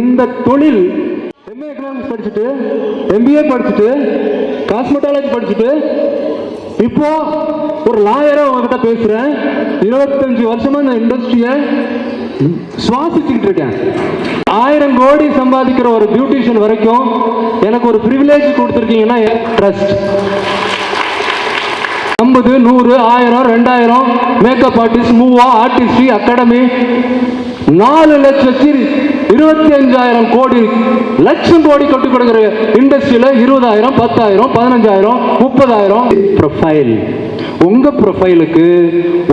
இந்த தொழில் MA economics படிச்சுட்டு எம்பிஏ படிச்சுட்டு காஸ்மெட்டாலஜி படிச்சுட்டு இப்போ ஒரு லாயரா உங்ககிட்ட பேசுறேன். இருபத்தஞ்சு வருஷமா நான் இண்டஸ்ட்ரியை சுவாசிச்சுக்கிட்டு இருக்கேன். ஆயிரம் கோடி சம்பாதிக்கிற ஒரு பியூட்டிஷியன் வரைக்கும் எனக்கு ஒரு ப்ரிவிலேஜ் கொடுத்துருக்கீங்கன்னா ட்ரஸ்ட் ஐம்பது நூறு ஆயிரம் ரெண்டாயிரம் மேக்கப் ஆர்டிஸ்ட் மூவா ஆர்டிஸ்ட்ரி அகாடமி நாலு லட்சத்தி இருபத்தி அஞ்சாயிரம் கோடி லட்சம் கோடி கட்டுக் கொடுக்கிற இண்டஸ்ட்ரியில இருபதாயிரம் பத்தாயிரம் பதினஞ்சாயிரம் முப்பதாயிரம் ப்ரொஃபைல் உங்க ப்ரொஃபைலுக்கு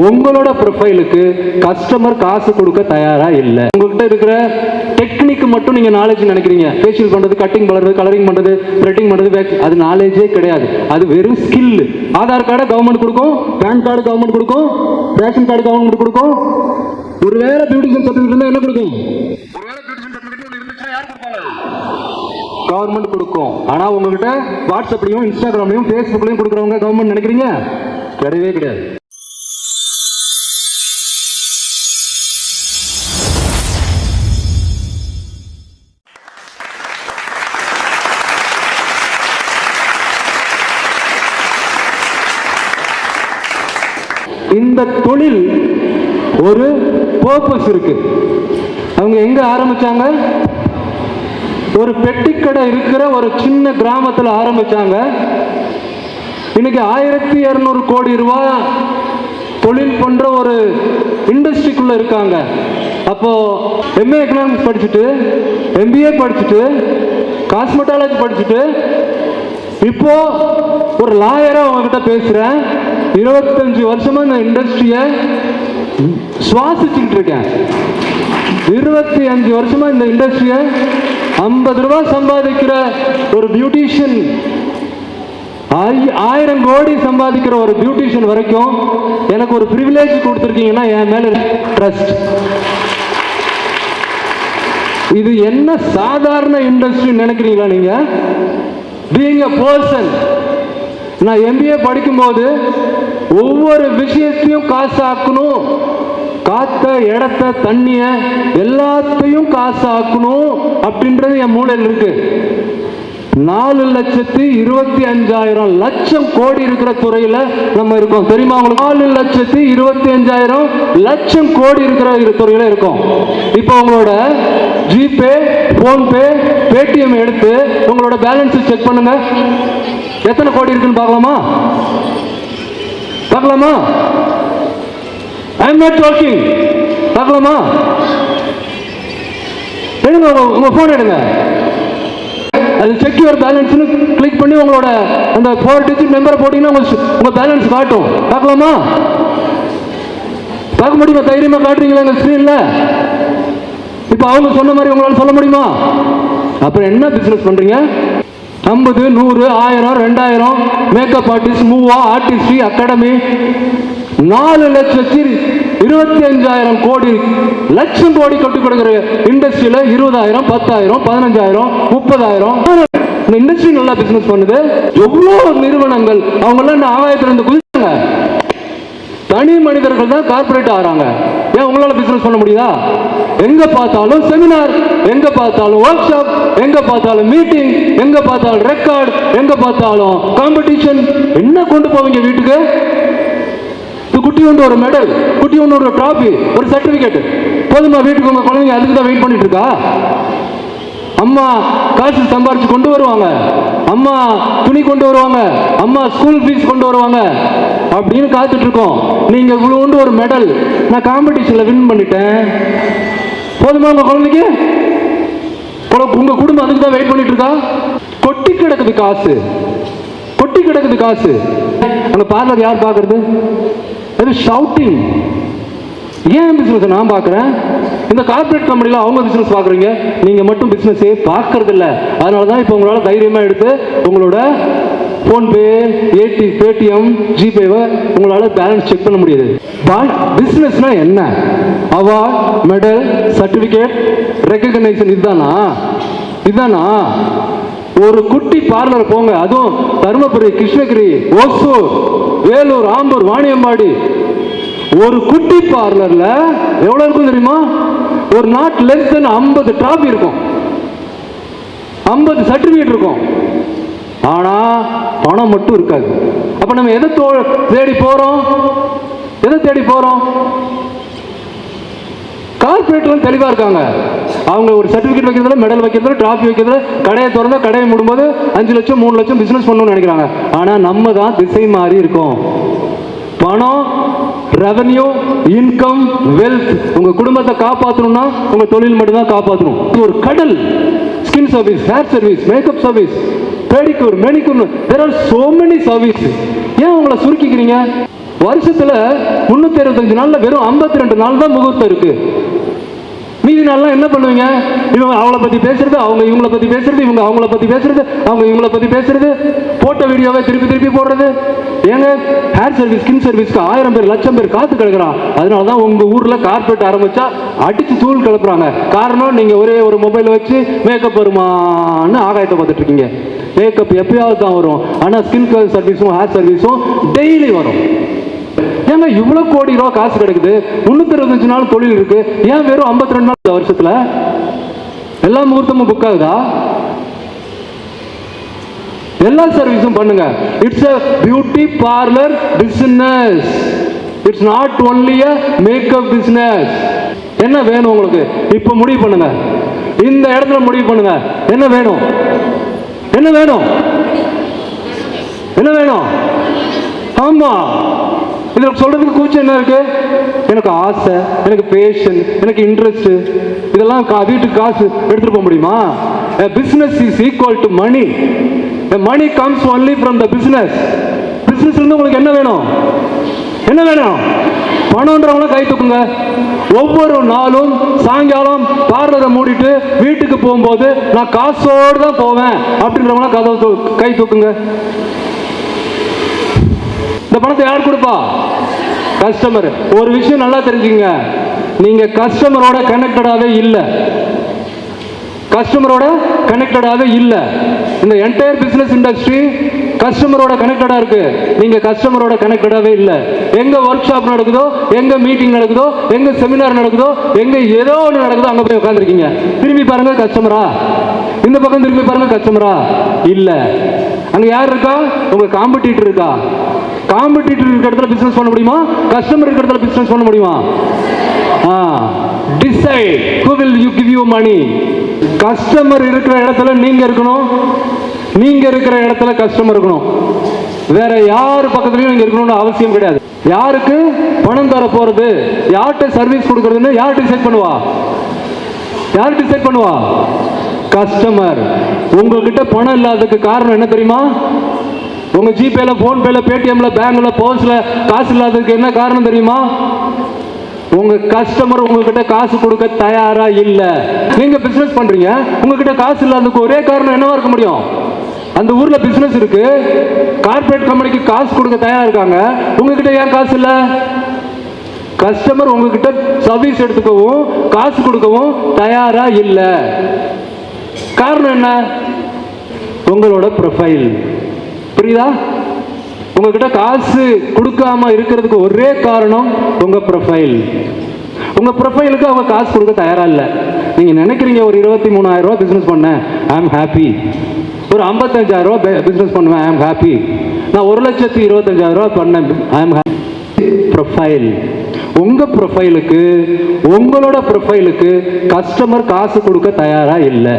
உங்களோட ப்ரொஃபைலுக்கு கஸ்டமர் காசு கொடுக்க தயாரா இல்லை? உங்ககிட்ட இருக்கிற டெக்னிக் மட்டும் நீங்க நாலேஜ் நினைக்கிறீங்க. ஃபேஷியல் பண்றது கட்டிங் பண்றது கலரிங் பண்றது த்ரெட்டிங் பண்றது பேக் அது நாலேஜே கிடையாது. அது வெறும் ஸ்கில் ஆதார் கார்டை கவர்மெண்ட் கொடுக்கும் பேன் கார்டு கவர்மெண்ட் கொடுக்கும் ரேஷன் கார்டு கவர்மெண்ட் கொடுக்கும். ஒருவேளை பியூட்டிஷியன் சர்டிஃபிகேட் இருந்தா என்ன கொடுக்கும்? கவர்மெண்ட் கொடுக்கும். ஆனா உங்ககிட்ட வாட்ஸ்அப்லயும் இன்ஸ்டாகிராம்லயும் ஃபேஸ்புக்லையும் கொடுக்குறவங்க கவர்மெண்ட் நினைக்கிறீங்க? கிடையவே கிடையாது. இந்த தொழில் ஒரு பர்பஸ் இருக்கு. அவங்க எங்க ஆரம்பிச்சாங்க? ஒரு பெட்டிக்கடை இருக்கிற ஒரு சின்ன கிராமத்தில் ஆரம்பிச்சாங்க. இன்னைக்கு ஆயிரத்தி இரநூறு கோடி ரூபாய் தொழில் பண்ற ஒரு இண்டஸ்ட்ரிக்குள்ள இருக்காங்க. அப்போ எம்ஏ எக்கனாமிக்ஸ் படிச்சுட்டு எம்பிஏ படிச்சுட்டு காஸ்மெட்டாலஜி படிச்சுட்டு இப்போ ஒரு லாயரா உங்ககிட்ட பேசுறேன். இருபத்தஞ்சு வருஷமா இந்த இண்டஸ்ட்ரியை சுவாசிச்சுக்கிட்டு இருக்கேன். இருபத்தி அஞ்சு வருஷமா இந்த இண்டஸ்ட்ரியை ஐம்பது ரூபாய் சம்பாதிக்கிற ஒரு பியூட்டிஷியன் ஆயிரம் கோடி சம்பாதிக்கிற ஒரு பியூட்டிஷியன் வரைக்கும் எனக்கு ஒரு ப்ரிவிலேஜ் கொடுத்துருக்கீங்கன்னா என் மேல ட்ரஸ்ட் இது என்ன சாதாரண இண்டஸ்ட்ரி நினைக்கிறீங்களா நீங்க? பீங் அ பர்சன் நான் எம்பிஏ படிக்கும்போது ஒவ்வொரு விஷயத்தையும் காசு ஆக்கணும் காத்த இடத்த தண்ணிய எல்லாத்தையும் காசு ஆக்கணும் அப்படின்றது என் மூளையில் இருக்கு. நாலு லட்சத்தி இருபத்தி அஞ்சாயிரம் லட்சம் கோடி இருக்கிற துறையில நம்ம இருக்கோம். தெரியுமா உங்களுக்கு? நாலு லட்சத்தி இருபத்தி அஞ்சாயிரம் லட்சம் கோடி இருக்கிற துறையில இருக்கோம். இப்போ உங்களோட ஜிபே போன்பே பேடிஎம் எடுத்து உங்களோட பேலன்ஸ் செக் பண்ணுங்க. எத்தனை கோடி இருக்குன்னு பார்க்கலாமா? பார்க்கலாமா? ஐ எம் நாட் டாக்கிங் பார்க்கலாமா? எடுங்க உங்க- ஃபோன் போன் எடுங்க. அது செக் யுவர் பேலன்ஸ்னு கிளிக் பண்ணி உங்களோட அந்த ஃபோர் டிஜிட் நம்பரை போட்டீங்கன்னா உங்க உங்கள் பேலன்ஸ் காட்டும். பார்க்கலாமா? பார்க்க முடியுமா? தைரியமா காட்டுறீங்களா எங்க ஸ்க்ரீன்ல இப்போ அவங்க சொன்ன மாதிரி உங்களால சொல்ல முடியுமா? அப்புறம் என்ன பிசினஸ் பண்றீங்க? ஐம்பது நூறு ஆயிரம் ரெண்டாயிரம் மேக்கப் ஆர்டிஸ்ட் மூவா ஆர்டிஸ்ட்ரி அகாடமி நாலு லட்சத்தி இருபத்தி அஞ்சாயிரம் கோடி லட்சம் கோடி கொட்டி கொடுக்கிற இண்டஸ்ட்ரியில இருபதாயிரம் பத்தாயிரம் பதினஞ்சாயிரம் முப்பதாயிரம். இந்த இண்டஸ்ட்ரி நல்லா பிசினஸ் பண்ணுது. எவ்வளோ நிறுவனங்கள் அவங்க எல்லாம் இந்த ஆகாயத்துல இருந்து குதிச்சாங்க. தனி மனிதர்கள் தான் கார்ப்பரேட் ஆகிறாங்க. ஏன் உங்களால பிசினஸ் பண்ண முடியுதா? எங்க பார்த்தாலும் செமினார் எங்க பார்த்தாலும் ஒர்க் ஷாப் எங்க பார்த்தாலும் மீட்டிங் எங்க பார்த்தாலும் ரெக்கார்ட் எங்க பார்த்தாலும் காம்படிஷன் என்ன கொண்டு போவீங்க வீட்டுக்கு? குட்டி ஒன்று ஒரு மெடல் குட்டி ஒன்று ஒரு ட்ராஃபி ஒரு சர்டிஃபிகேட் போதுமா வீட்டுக்கு உங்க குழந்தைங்க அதுக்கு தான் வெயிட் பண்ணிட்டு இருக்கா? அம்மா காசு சம்பாரிச்சு கொண்டு வருவாங்க. அம்மா துணி கொண்டு வருவாங்க. அம்மா ஸ்கூல் ஃபீஸ் கொண்டு வருவாங்க. அப்படின்னு காத்துட்டு இருக்கோம். நீங்க இவ்வளோண்டு ஒரு மெடல் நான் காம்படிஷன்ல வின் பண்ணிட்டேன். போதுமா உங்க குழந்தைக்கு? உங்க- குடும்பம் அதுக்கு தான் வெயிட் பண்ணிட்டு இருக்கா? கொட்டி கிடக்குது காசு. கொட்டி கிடக்குது காசு. அங்க பார்லர் யார் பார்க்கறது? ஷவுட்டிங் ஏன் பிசினஸ் நான் பார்க்குறேன்? இந்த கார்ப்பரேட் கம்பெனியில் அவங்க பிசினஸ் பார்க்குறீங்க. நீங்கள் மட்டும் பிஸ்னஸே பார்க்கறதில்ல. அதனால தான் இப்போ உங்களால் தைரியமாக எடுத்து உங்களோட ஃபோன்பே ஏடி பேடிஎம் ஜிபேவை உங்களால் பேலன்ஸ் செக் பண்ண முடியுது. பிஸ்னஸ்னால் என்ன? அவார்ட் மெடல் சர்டிஃபிகேட் ரெக்கக்னைசேஷன் இதுதானா? இதுதானா? ஒரு குட்டி பார்லர் போங்க. அதுவும் தருமபுரி கிருஷ்ணகிரி ஓசூர். வேலூர் ஆம்பூர் வாணியம்பாடி. ஒரு குட்டி பார்லர்ல எவ்வளவு இருக்கும் தெரியுமா? ஒரு நாட் லெஸ் ஐம்பது டிராபி இருக்கும். ஐம்பது சர்டிஃபிகேட் இருக்கும். ஆனா பணம் மட்டும் இருக்காது. அப்ப நம்ம எதை தேடி போறோம்? எதை தேடி போறோம்? கார்பரேட்லாம் தெளிவாக இருக்காங்க. அவங்க ஒரு சர்டிஃபிகேட் வைக்கிறதுல மெடல் வைக்கிறதுல டிராஃபி வைக்கிறதுல கடையை திறந்தா கடையை மூடும்போது அஞ்சு லட்சம் மூணு லட்சம் பிஸ்னஸ் பண்ணணும்னு நினைக்கிறாங்க. ஆனால் நம்ம தான் திசை மாறி இருக்கோம். பணம் ரெவன்யூ இன்கம் வெல்த் உங்க குடும்பத்தை காப்பாற்றணும்னா உங்க தொழில் மட்டும்தான் காப்பாற்றணும் இது ஒரு கடல். Skin service hair service makeup service pedicure manicure there are so many service ஏன் உங்களை சுருக்கிக்கிறீங்க? வருஷத்துல முன்னூத்தி இருபத்தஞ்சு நாள்ல வெறும் 52 ரெண்டு நாள் தான் முகூர்த்தம் இருக்கு. மீதி நாள்லாம் என்ன பண்ணுவீங்க? இவங்க அவளை பற்றி பேசுறது அவங்க இவங்கள பற்றி பேசுறது இவங்க அவங்கள பற்றி பேசுறது அவங்க இவங்கள பற்றி பேசுறது போட்ட வீடியோவை திருப்பி திருப்பி போடுறது. ஏங்க ஹேர் சர்வீஸ் ஸ்கின் சர்வீஸ்க்கு ஆயிரம் பேர் லட்சம் பேர் காத்து கிடக்குறான் அதனால தான் உங்கள் ஊரில் கார்பெட் ஆரம்பிச்சா அடித்து தூள் கிளப்புறாங்க காரணம் நீங்கள் ஒரே ஒரு மொபைல் வச்சு மேக்கப் வருமான்னு ஆகாயத்தை பார்த்துட்டு இருக்கீங்க. மேக்கப் எப்பயாவது தான் வரும். ஆனால் ஸ்கின் சர்வீஸும் ஹேர் சர்வீஸும் டெய்லி வரும். ஏங்க இவ்வளவு கோடி ரூபா காசு கிடைக்குது? முன்னூத்தி இருபத்தஞ்சு நாள் தொழில் இருக்கு. ஏன் வெறும் 52 ரெண்டு நாள் வருஷத்துல? எல்லா முகூர்த்தமும் புக் ஆகுதா? எல்லா சர்வீஸும் பண்ணுங்க. It's a beauty parlour business it's not only a makeup business என்ன வேணும் உங்களுக்கு? இப்போ முடிவு பண்ணுங்க. இந்த இடத்துல முடிவு பண்ணுங்க. என்ன வேணும்? என்ன வேணும்? என்ன வேணும்? ஆமா. இதில் சொல்றதுக்கு கூச்சம் என்ன இருக்கு? எனக்கு ஆசை எனக்கு பேஷன் எனக்கு இன்ட்ரெஸ்ட் இதெல்லாம் கா- வீட்டுக்கு காசு எடுத்துட்டு போக முடியுமா? Business is equal to money money comes only from the business பிஸ்னஸ்லேருந்து உங்களுக்கு என்ன வேணும்? என்ன வேணும்? பணம்ன்றவங்கள கை தூக்குங்க. ஒவ்வொரு நாளும் சாயங்காலம் பார்லரை மூடிட்டு வீட்டுக்கு போகும்போது நான் காசோடு தான் போவேன் அப்படின்றவங்கள கதை கை தூக்குங்க. இந்த பணத்தை யார் கொடுப்பா? கஸ்டமர் ஒரு விஷயம் நல்லா தெரிஞ்சுங்க. நீங்க கஸ்டமரோட கனெக்டடாவே இல்லை. கஸ்டமரோட கனெக்டடாவே இல்லை. இந்த என்டையர் பிசினஸ் இண்டஸ்ட்ரி கஸ்டமரோட கனெக்டடா இருக்கு. நீங்க கஸ்டமரோட கனெக்டடாவே இல்லை. எங்க ஒர்க் ஷாப் நடக்குதோ எங்க மீட்டிங் நடக்குதோ எங்க செமினார் நடக்குதோ எங்க ஏதோ ஒன்று நடக்குதோ அங்க போய் உட்காந்துருக்கீங்க திரும்பி பாருங்க கஸ்டமரா இந்த பக்கம் திரும்பி பாருங்க கஸ்டமரா இல்லை. அங்க யார் இருக்கா? உங்க காம்படிட்டர் இருக்கா? காம்படிட்டர் இருக்கிற இடத்துல பிசினஸ் பண்ண முடியுமா? கஸ்டமர் இருக்கிற இடத்துல பிசினஸ் பண்ண முடியுமா? Decide who will you give you money customer இருக்கிற இடத்துல நீங்க இருக்கணும். நீங்க இருக்கிற இடத்துல கஸ்டமர் இருக்கணும். வேற யார் பக்கத்துலயும் நீங்க இருக்கணும்னு அவசியம் கிடையாது. யாருக்கு பணம் தர போறது? யார்கிட்ட சர்வீஸ் கொடுக்கறதுன்னு யார் டிசைட் பண்ணுவா? யார் டிசைட் பண்ணுவா? கஸ்டமர் உங்ககிட்ட பணம் இல்லாததுக்கு காரணம் என்ன தெரியுமா? உங்க ஜிபேல போன் பேல பேடிஎம்ல பேங்க்ல பர்ஸ்ல காசு இல்லாததுக்கு என்ன காரணம் தெரியுமா? உங்க கஸ்டமர் உங்ககிட்ட காசு கொடுக்க தயாரா இல்ல. நீங்க பிசினஸ் பண்றீங்க உங்ககிட்ட காசு இல்லாததுக்கு ஒரே காரணம் என்னவா இருக்க முடியும்? அந்த ஊர்ல பிசினஸ் இருக்கு கார்ப்பரேட் கம்பெனிக்கு காசு கொடுக்க தயாரா இருக்காங்க உங்ககிட்ட ஏன் காசு இல்ல? கஸ்டமர் உங்ககிட்ட சர்வீஸ் எடுத்துக்கவும் காசு கொடுக்கவும் தயாரா இல்ல. காரணம் என்ன? உங்களோட ப்ரொஃபைல் புரியுதா? உங்ககிட்ட காசு கொடுக்காம இருக்கிறதுக்கு ஒரே காரணம் உங்க ப்ரொஃபைல் உங்க ப்ரொஃபைலுக்கு அவங்க காசு கொடுக்க தயாரா இல்லை. நீங்க நினைக்கிறீங்க ஒரு இருபத்தி மூணாயிரம் ரூபா பிசினஸ் பண்ணேன் ஐ ஆம் ஹாப்பி ஒரு ஐம்பத்தஞ்சாயிரம் ரூபா பிசினஸ் பண்ணுவேன் ஐ ஆம் ஹாப்பி நான் ஒரு லட்சத்தி இருபத்தஞ்சாயிரம் ரூபா பண்ணேன் ஐ அம் ப்ரொஃபைல் உங்க ப்ரொஃபைலுக்கு உங்களோட ப்ரொஃபைலுக்கு கஸ்டமர் காசு கொடுக்க தயாரா இல்லை.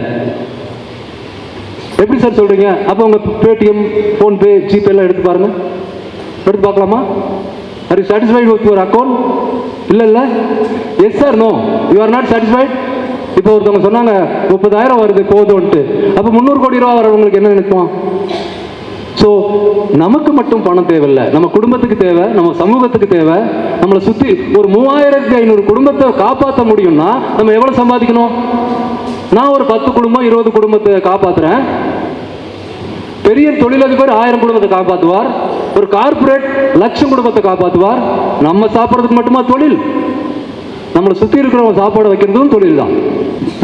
எப்படி சார் சொல்றீங்க? அப்போ உங்க பேடிஎம் ஃபோன்பே ஜிபே எல்லாம் எடுத்து பாருங்க. எடுத்து பார்க்கலாமா? Are you satisfied with your account இல்லை இல்லை. Yes sir no you are not satisfied இப்போ ஒருத்தவங்க சொன்னாங்க முப்பதாயிரம் வருது போதும்ன்ட்டு. அப்போ முந்நூறு கோடி ரூபா வரவங்களுக்கு என்ன நினைப்போம்? ஸோ நமக்கு மட்டும் பணம் தேவையில்லை. நம்ம குடும்பத்துக்கு தேவை நம்ம சமூகத்துக்கு தேவை. நம்மளை சுற்றி ஒரு மூவாயிரத்தி ஐநூறு குடும்பத்தை காப்பாற்ற முடியும்னா நம்ம எவ்வளோ சம்பாதிக்கணும்? நான் ஒரு பத்து குடும்பம் இருபது குடும்பத்தை காப்பாற்றுறேன் பெரிய தொழிலதிபர் ஆயிரம் குடும்பத்தை காப்பாற்றுவார் ஒரு கார்ப்பரேட் லட்சம் குடும்பத்தை காப்பாற்றுவார் நம்ம சாப்பிட்றதுக்கு மட்டுமா தொழில்? நம்மளை சுற்றி இருக்கிறவங்க சாப்பாடு வைக்கிறதும் தொழில் தான்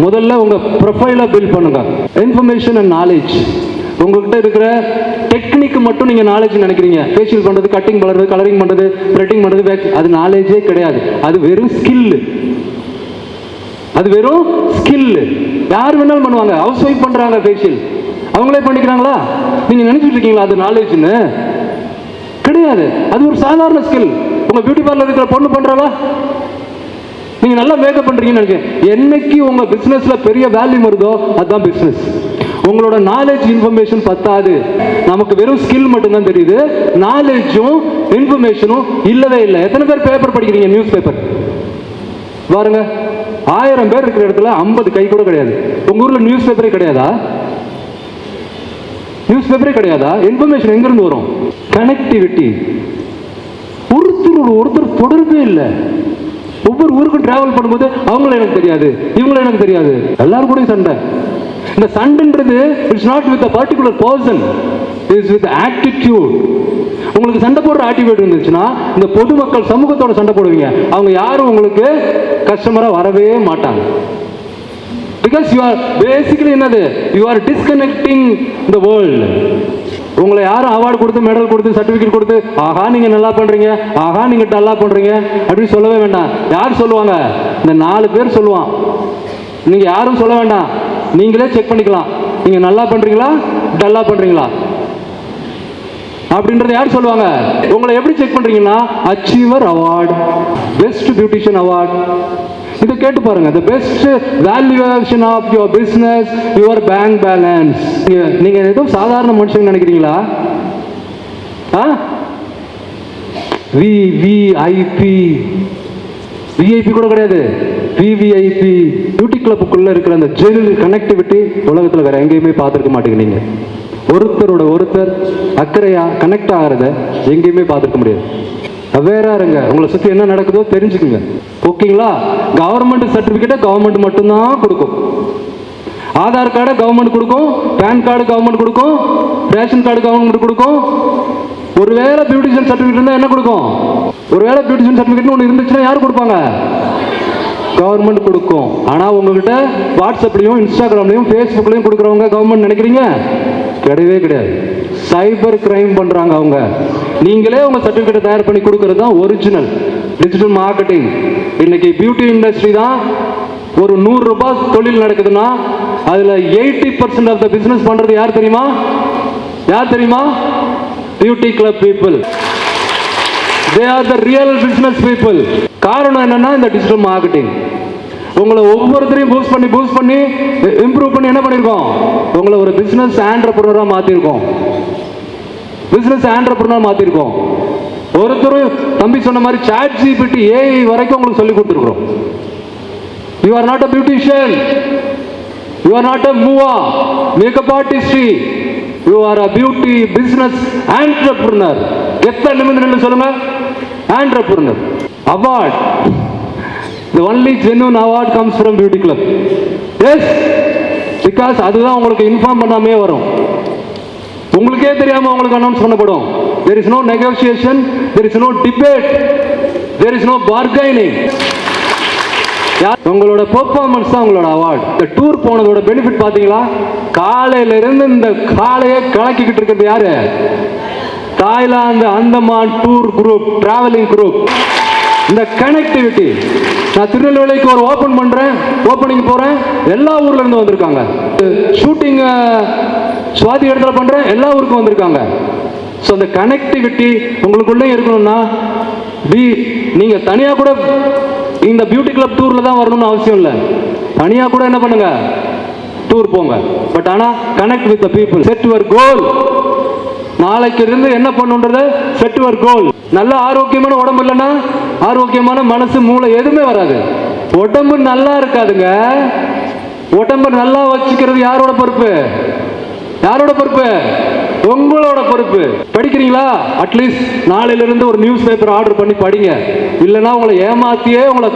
முதல்ல உங்கள் ப்ரொஃபைலை பில்ட் பண்ணுங்க. இன்ஃபர்மேஷன் அண்ட் நாலேஜ் உங்கள்கிட்ட இருக்கிற டெக்னிக் மட்டும் நீங்கள் நாலேஜ் நினைக்கிறீங்க. ஃபேஷியல் பண்ணுறது கட்டிங் பண்ணுறது கலரிங் பண்ணுறது த்ரெட்டிங் பண்ணுறது wax- அது நாலேஜே கிடையாது. அது வெறும் ஸ்கில் அது வெறும் ஸ்கில் யார் வேணாலும் பண்ணுவாங்க. ஹவுஸ் ஒய்ஃப் பண்ணுறாங்க ஃபேஷியல் அவங்களே பண்ணிக்கிறாங்களா? நீங்க நினைச்சிட்டு இருக்கீங்களா அது நாலேஜ்னு கிடையாது. அது ஒரு சாதாரண ஸ்கில் உங்க பியூட்டி பார்லர் இருக்கிற பொண்ணு பண்றாளா நீங்க நல்லா மேக்கப் பண்றீங்கன்னு நினைக்கிறேன். என்னைக்கு உங்க பிசினஸ்ல பெரிய வேல்யூ வருதோ அதுதான் பிசினஸ் உங்களோட நாலேஜ் இன்ஃபர்மேஷன் பத்தாது. நமக்கு வெறும் ஸ்கில் மட்டும்தான் தெரியுது. நாலேஜும் இன்ஃபர்மேஷனும் இல்லவே இல்லை. எத்தனை பேர் பேப்பர் படிக்கிறீங்க? நியூஸ் பேப்பர் பாருங்க. ஆயிரம் பேர் இருக்கிற இடத்துல ஐம்பது கை கூட கிடையாது. உங்க ஊர்ல நியூஸ் பேப்பரே கிடையாதா? நியூஸ் பேப்பரே கிடையாதா? இன்ஃபர்மேஷன் எங்கிருந்து வரும்? கனெக்டிவிட்டி ஒருத்தர் ஒருத்தர் தொடர்பே இல்லை. ஒவ்வொரு ஊருக்கும் டிராவல் பண்ணும்போது அவங்கள எனக்கு தெரியாது இவங்கள எனக்கு தெரியாது. எல்லாரும் கூடயும் சண்டை. இந்த சண்டைன்றது it's not with a particular person it's with attitude உங்களுக்கு சண்டை போடுற ஆட்டிடியூட் இருந்துச்சுன்னா இந்த பொதுமக்கள் சமூகத்தோட சண்டை போடுவீங்க. அவங்க யாரும் உங்களுக்கு கஸ்டமராக வரவே மாட்டாங்க. பிகாஸ் யூ ஆர் பேசிக்கலி என்னது? You are disconnecting the world உங்களை யாரும் அவார்டு கொடுத்து மெடல் கொடுத்து சர்டிஃபிகேட் கொடுத்து ஆஹா நீங்கள் நல்லா பண்ணுறீங்க ஆஹா நீங்கள் டல்லாக பண்ணுறீங்க அப்படின்னு சொல்லவே வேண்டாம். யார் சொல்லுவாங்க? இந்த நாலு பேர் சொல்லுவான். நீங்கள் யாரும் சொல்ல வேண்டாம். நீங்களே செக் பண்ணிக்கலாம். நீங்கள் நல்லா பண்ணுறீங்களா டல்லா பண்ணுறீங்களா அப்படின்றத யார் சொல்லுவாங்க? உங்களை எப்படி செக் பண்ணுறீங்கன்னா achiever award best beautician award இதை கேட்டு பாருங்க. The best valuation of your business your bank balance நீங்க ஏதோ சாதாரண மனுஷங்க நினைக்கிறீங்களா? ஆ? விவிஐபி விஐபி கூட கிடையாது. விவிஐபி பியூட்டி கிளப்புக்குள்ள இருக்கிற அந்த ஜெனரல் கனெக்டிவிட்டி உலகத்துல வேற எங்கேயுமே பார்த்துருக்க மாட்டீங்க நீங்க. ஒருத்தரோட ஒருத்தர் அக்கறையா கனெக்ட் ஆகிறத எங்கேயுமே பார்த்துருக்க முடியாது. அவேரா இருங்க உங்களை சுற்றி என்ன நடக்குதோ தெரிஞ்சுக்குங்க. ஓகேங்களா? கவர்மெண்ட் சர்டிஃபிகேட்டை கவர்மெண்ட் மட்டும்தான் கொடுக்கும். ஆதார் கார்டை கவர்மெண்ட் கொடுக்கும். பேன் கார்டு கவர்மெண்ட் கொடுக்கும். ரேஷன் கார்டு கவர்மெண்ட் கொடுக்கும். ஒருவேளை பியூட்டிஷியன் சர்டிஃபிகேட் இருந்தால் என்ன கொடுக்கும்? ஒருவேளை பியூட்டிஷியன் சர்டிஃபிகேட்னு ஒன்று இருந்துச்சுன்னா யார் கொடுப்பாங்க? கவர்மெண்ட் கொடுக்கும். ஆனால் உங்ககிட்ட வாட்ஸ்அப்லையும் இன்ஸ்டாகிராம்லையும் ஃபேஸ்புக்லையும் கொடுக்குறவங்க கவர்மெண்ட் நினைக்கிறீங்க? கிடையவே கிடையாது. சைபர் கிரைம் பண்ணுறாங்க அவங்க. நீங்களே உங்க சர்டிஃபிகேட்டை தயார் பண்ணி கொடுக்கறது தான் ஒரிஜினல் டிஜிட்டல் மார்க்கெட்டிங் இன்னைக்கு பியூட்டி இண்டஸ்ட்ரி தான் ஒரு நூறு ரூபாய் தொழில் நடக்குதுன்னா அதில் eighty percent of the business பண்ணுறது யார் தெரியுமா? யார் தெரியுமா? Beauty club people they are the real business people காரணம் என்னன்னா இந்த டிஜிட்டல் மார்க்கெட்டிங் உங்களை ஒவ்வொருத்தரையும் பூஸ்ட் பண்ணி பூஸ்ட் பண்ணி இம்ப்ரூவ் பண்ணி என்ன பண்ணியிருக்கோம்? உங்களை ஒரு பிஸ்னஸ் ஆண்டர்பிரினராக மாற்றிருக்கோம் பிஸ்னஸ் ஆண்டர்பிரினர் மாற்றிருக்கோம் ஒருத்தரும் தம்பி சொன்ன மாதிரி சாட் ஜிபிடி ஏஐ வரைக்கும் உங்களுக்கு சொல்லி கொடுத்துருக்குறோம். You are not a beautician you are not a Muva makeup artistry you are a beauty business entrepreneur எத்தனை நிமிடம் சொல்லுங்க? Entrepreneur award the only genuine award comes from beauty club yes because அதுதான் உங்களுக்கு inform பண்ணாமே வரும். உங்களுக்கே தெரியாமல் உங்களுக்கு அனௌன்ஸ் பண்ணப்படும். There is no negotiation there is no debate there is no bargaining யார் உங்களோட பெர்ஃபார்மன்ஸ் தான் உங்களோட அவார்டு இந்த டூர் போனதோட பெனிஃபிட் பார்த்தீங்களா? காலையில இருந்து இந்த காலையை கலக்கிக்கிட்டு இருக்கிறது யாரு? Thailand Andaman tour group travelling group இந்த கனெக்டிவிட்டி நான் திருநெல்வேலிக்கு ஒரு ஓப்பன் பண்ணுறேன் ஓப்பனிங் போகிறேன் எல்லா ஊர்ல இருந்து வந்திருக்காங்க. ஷூட்டிங் சுவாதி இடத்துல பண்ணுறேன் எல்லா ஊருக்கும் வந்திருக்காங்க. ஸோ அந்த கனெக்டிவிட்டி உங்களுக்குள்ளே இருக்கணும்னா பி நீங்கள் தனியாக கூட இந்த பியூட்டி கிளப் டூரில் தான் வரணும்னு அவசியம் இல்லை. தனியாக கூட என்ன பண்ணுங்க? டூர் போங்க. பட் ஆனால் connect with the people set your goal நாளைக்கு இருந்து என்ன பண்ணுன்றத? செட் யுவர் கோல். நல்ல ஆரோக்கியமான உடம்பு இல்லைன்னா ஆரோக்கியமான மனசு மூளை எதுவுமே வராது. உடம்பு நல்லா இருக்காதுங்க. உடம்பு நல்லா வச்சுக்கிறது யாரோட பொறுப்பு? யாரோட பொறுப்பு? உங்களோட பொறுப்பு. படிக்கிறீங்களா? அட்லீஸ்ட் நாளையிலிருந்து ஒரு நியூஸ் பேப்பர் ஆர்டர் பண்ணி படிங்க. இல்லைன்னா உங்களை ஏமாத்தியே உங்களை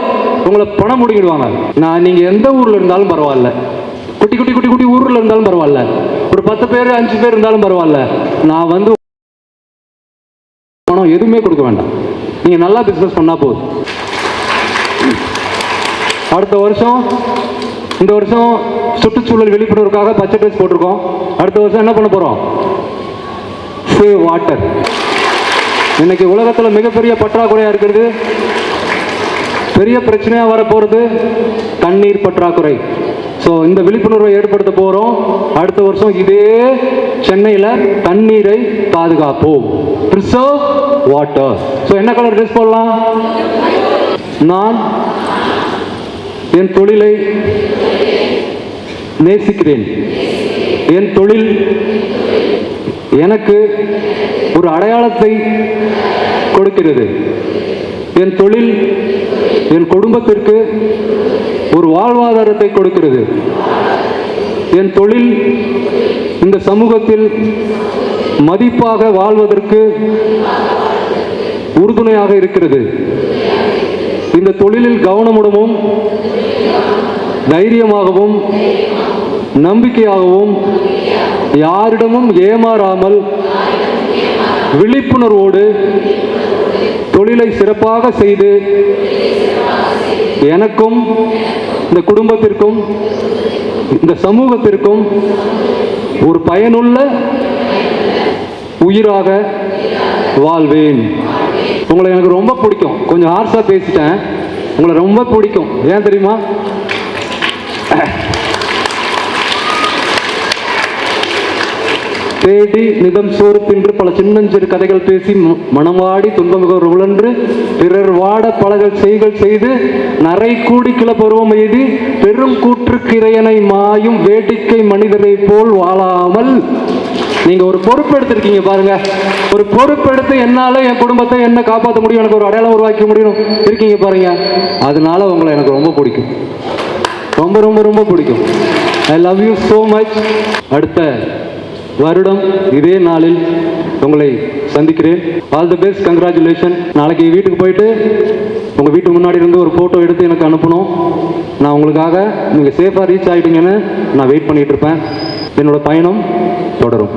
உங்களை பணம் முடிக்கிடுவாங்க நான் நீங்கள் எந்த ஊரில் இருந்தாலும் பரவாயில்ல. குட்டி குட்டி குட்டி குட்டி ஊரில் இருந்தாலும் பரவாயில்ல. ஒரு பத்து பேர் அஞ்சு பேர் இருந்தாலும் பரவாயில்ல. நான் வந்து பணம் எதுவுமே கொடுக்க வேண்டாம். நீங்கள் நல்லா பிஸ்னஸ் பண்ணால் போதும். அடுத்த வருஷம் இந்த வருஷம் சுற்றுச்சூழல் விழிப்புணர்வுக்காக பச்சை ட்ரெஸ் போட்டிருக்கோம். அடுத்த வருஷம் என்ன பண்ண போகிறோம் சேவ் வாட்டர் இன்னைக்கு உலகத்தில் மிகப்பெரிய பற்றாக்குறையாக இருக்கிறது. பெரிய பிரச்சனையாக வரப்போகிறது தண்ணீர் பற்றாக்குறை. ஸோ இந்த விழிப்புணர்வை ஏற்படுத்த போகிறோம் அடுத்த வருஷம் இதே சென்னையில் தண்ணீரை பாதுகாப்போம். ப்ரிசர்வ் வாட்டர் ஸோ என்ன கலர் ட்ரெஸ் போடலாம்? நான் என் தொழிலை நேசிக்கிறேன். என் தொழில் எனக்கு ஒரு அடையாளத்தை கொடுக்கிறது. என் தொழில் என் குடும்பத்திற்கு ஒரு வாழ்வாதாரத்தை கொடுக்கிறது. என் தொழில் இந்த சமூகத்தில் மதிப்பாக வாழ்வதற்கு உறுதுணையாக இருக்கிறது. இந்த தொழிலில் கவனமுடமும் தைரியமாகவும் நம்பிக்கையாகவும் யாரிடமும் ஏமாறாமல் விழிப்புணர்வோடு தொழிலை சிறப்பாக செய்து எனக்கும் இந்த குடும்பத்திற்கும் இந்த சமூகத்திற்கும் ஒரு பயனுள்ள உயிராக வாழ்வேன். உங்களை எனக்கு ரொம்ப பிடிக்கும். கொஞ்சம் ஹார்ஷாக பேசிட்டேன். உங்களை ரொம்ப பிடிக்கும். ஏன் தெரியுமா? தேடி நிதம் சோறு தின்று பல சின்னஞ்சிறு கதைகள் பேசி ம- மனவாடி துன்பமிகர் உழன்று பிறர் வாட பலகள் செய்கள் செய்து நரை கூடி கிளப்பருவம் எய்தி பெரும் கூற்றுக்கிரையனை மாயும் வேடிக்கை மனிதரை போல் வாழாமல். நீங்க ஒரு பொறுப்பு எடுத்திருக்கீங்க பாருங்க. ஒரு பொறுப்பெடுத்து என்னால என் குடும்பத்தை என்ன காப்பாற்ற முடியும்? எனக்கு ஒரு அடையாளம் உருவாக்க முடியும். இருக்கீங்க பாருங்க. அதனால உங்களை எனக்கு ரொம்ப பிடிக்கும். ரொம்ப ரொம்ப ரொம்ப பிடிக்கும். I love you so much அடுத்த வருடம் இதே நாளில் உங்களை சந்திக்கிறேன். ஆல் தி பெஸ்ட் கங்க்ராச்சுலேஷன் நாளைக்கு வீட்டுக்கு போயிட்டு உங்கள் வீட்டு முன்னாடி இருந்து ஒரு ஃபோட்டோ எடுத்து எனக்கு அனுப்பணும். நான் உங்களுக்காக நீங்கள் சேஃபாக ரீச் ஆகிட்டீங்கன்னு நான் வெயிட் பண்ணிகிட்டு இருப்பேன். என்னோடய பயணம் தொடரும்.